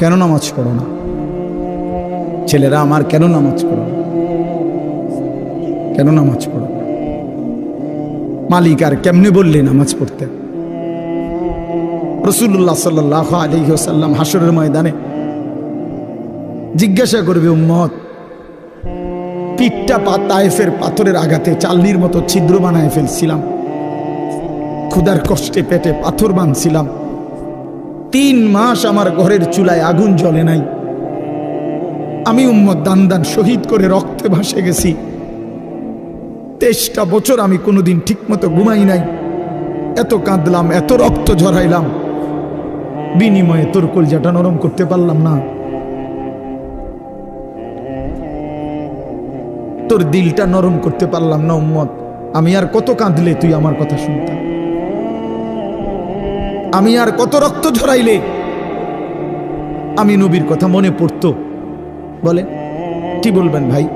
কেন নামাজ পড়ো না ছেলেরা আমার কেন নামাজ পড়ো? কেন নামাজ পড়ো? মালিক আর কেমনে বললে নামাজ পড়তে রসুল্লাহ সাল্লাহ আলহিহাসাল্লাম হাসরের ময়দানে জিজ্ঞাসা করবে, উম্মত, পিঠটা পা তায়েফের পাথরের আঘাতে চালনির মতো ছিদ্র বানায় ফেলছিলাম ক্ষুদার কষ্টে পেটে পাথর বাঁধছিলাম তিন মাস আমার ঘরের চুলায় আগুন জ্বলে নাই। আমি উম্মদ দান দান শহীদ করে রক্তে ভাসে গেছি। তেইশটা বছর আমি কোনোদিন ঠিকমতো ঘুমাই নাই। এত কাঁদলাম, এত রক্ত ঝরাইলাম। বিনিময়ে তোর কলজাটা নরম করতে পারলাম না। তোর দিলটা নরম করতে পারলাম না, উম্মত। আমি আর কত কাঁদলে তুই আমার কথা শুনতাম? আমি আর কত রক্ত ঝরাইলে? আমি নবীর কথা মনে পড়ত। বলে কি বলবেন ভাই?